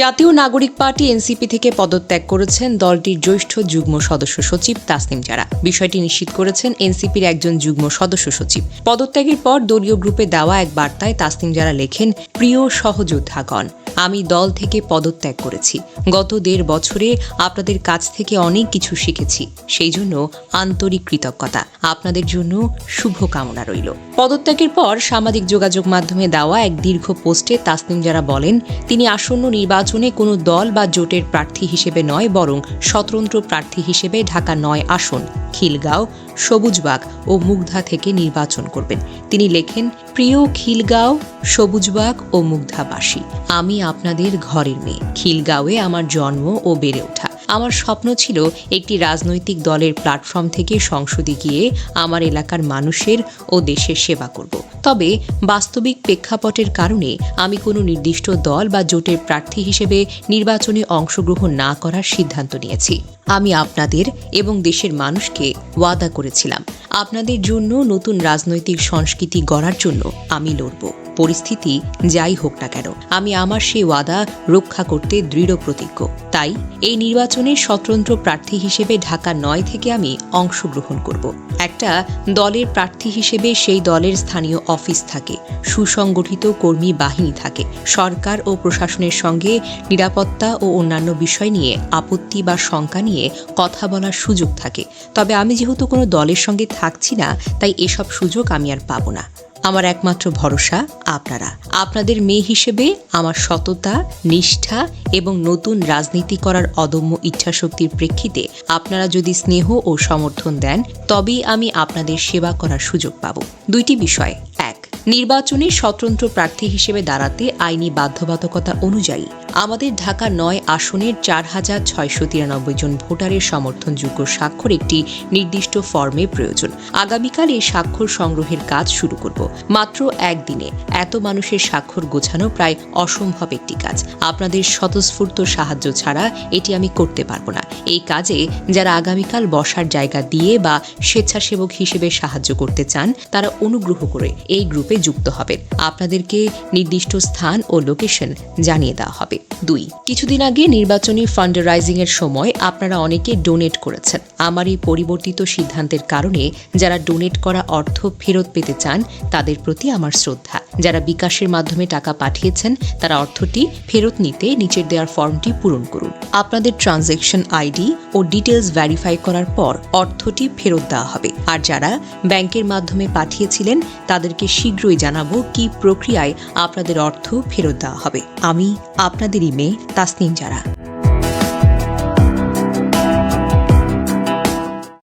জাতীয় নাগরিক party NCP থেকে পদত্যাগ করেছেন দলটির জ্যেষ্ঠ যুগ্ম সদস্য সচিব তাসনিম জারা। বিষয়টি নিশ্চিত করেছেন এনসিপির একজন যুগ্ম সদস্য সচিব। পদত্যাগের পর দলীয় গ্রুপে দেওয়া এক বার্তায় তাসনিম জারা লেখেন, প্রিয় সহযোদ্ধাগণ আমি দল থেকে পদত্যাগ করেছি। গত দেড় বছরে আপনাদের কাছ থেকে অনেক কিছু শিখেছি। সেই জন্য আন্তরিক কৃতজ্ঞতা। আপনাদের জন্য শুভকামনা রইল। পদত্যাগের পর সামাজিক যোগাযোগ মাধ্যমে দেওয়া এক দীর্ঘ পোস্টে তাসনিম যারা বলেন, তিনি আসন্ন নির্বাচনে কোনো দল বা জোটের প্রার্থী হিসেবে নয়, বরং স্বতন্ত্র প্রার্থী হিসেবে ঢাকা নয় আসন, খিলগাঁও, সবুজবাগ ও মুগ্ধা থেকে নির্বাচন করবেন। তিনি লেখেন প্রিয় খিলগাঁও, সবুজবাগ ও মুগ্ধাবাসী, আমি আপনাদের ঘরের মেয়ে। খিলগাঁওয়ে আমার জন্ম ও বেড়ে ওঠা। আমার স্বপ্ন ছিল একটি রাজনৈতিক দলের প্ল্যাটফর্ম থেকে সংসদে গিয়ে আমার এলাকার মানুষের ও দেশের সেবা করব। তবে বাস্তবিক প্রেক্ষাপটের কারণে আমি কোনো নির্দিষ্ট দল বা জোটের প্রার্থী হিসেবে নির্বাচনে অংশগ্রহণ না করার সিদ্ধান্ত নিয়েছি। আমি আপনাদের এবং দেশের মানুষকে ওয়াদা করেছিলাম। আপনাদের জন্য নতুন রাজনৈতিক সংস্কৃতি গড়ার জন্য আমি লড়ব। পরিস্থিতি যাই হোক না কেন, আমি আমার সেই ওয়াদা রক্ষা করতে দৃঢ় প্রতিজ্ঞ। তাই এই নির্বাচনে স্বতন্ত্র প্রার্থী হিসেবে ঢাকা নয় থেকে আমি অংশগ্রহণ করব। একটা দলের প্রার্থী হিসেবে সেই দলের স্থানীয় অফিস থাকে, সুসংগঠিত কর্মী বাহিনী থাকে। সরকার ও প্রশাসনের সঙ্গে নিরাপত্তা ও অন্যান্য বিষয় নিয়ে আপত্তি বা শঙ্কা নিয়ে কথা বলার সুযোগ থাকে। তবে আমি যেহেতু কোনো দলের সঙ্গে থাকছি না, তাই এসব সুযোগ আমি আর পাবো না। আমার একমাত্র ভরসা আপনারা। আপনাদের মেয়ে হিসেবে আমার সততা, নিষ্ঠা এবং নতুন রাজনীতি করার অদম্য ইচ্ছাশক্তির প্রেক্ষিতে আপনারা যদি স্নেহ ও সমর্থন দেন, তবেই আমি আপনাদের সেবা করার সুযোগ পাব। দুইটি বিষয়। এক, নির্বাচনে স্বতন্ত্র প্রার্থী হিসেবে দাঁড়াতে আইনি বাধ্যবাধকতা অনুযায়ী আমাদের ঢাকা নয় আসনের চার হাজার ছয়শো তিরানব্বই জন ভোটারের সমর্থনযোগ্য স্বাক্ষর একটি নির্দিষ্ট ফর্মে প্রয়োজন। আগামীকাল এই স্বাক্ষর সংগ্রহের কাজ শুরু করব। মাত্র একদিনে এত মানুষের স্বাক্ষর গোছানো প্রায় অসম্ভব একটি কাজ। আপনাদের স্বতঃস্ফূর্ত সাহায্য ছাড়া এটি আমি করতে পারব না। এই কাজে যারা আগামীকাল বসার জায়গা দিয়ে বা স্বেচ্ছাসেবক হিসেবে সাহায্য করতে চান, তারা অনুগ্রহ করে এই গ্রুপে যুক্ত হবেন। আপনাদেরকে নির্দিষ্ট স্থান ও লোকেশন জানিয়ে দেওয়া হবে। দুই। কিছুদিন আগে নির্বাচনী ফান্ডারাইজিং এর সময় আপনারা অনেকে ডোনেট করেছেন। আমার এই পরিবর্তিত সিদ্ধান্তের কারণে যারা ডোনেট করা অর্থ ফেরত পেতে চান, তাদের প্রতি আমার শ্রদ্ধা। যারা বিকাশের মাধ্যমে টাকা পাঠিয়েছেন, তারা অর্থটি ফেরত নিতে নিচের দেওয়ার ফর্মটি পূরণ করুন। আপনাদের ট্রানজ্যাকশন আইডি ও ডিটেলস ভেরিফাই করার পর অর্থটি ফেরত দেওয়া হবে। আর যারা ব্যাংকের মাধ্যমে পাঠিয়েছিলেন, তাদেরকে শীঘ্রই জানাব কি প্রক্রিয়ায় আপনাদের অর্থ ফেরত দেওয়া হবে। আমি আপনাদেরই মেয়ে তাসনিম যারা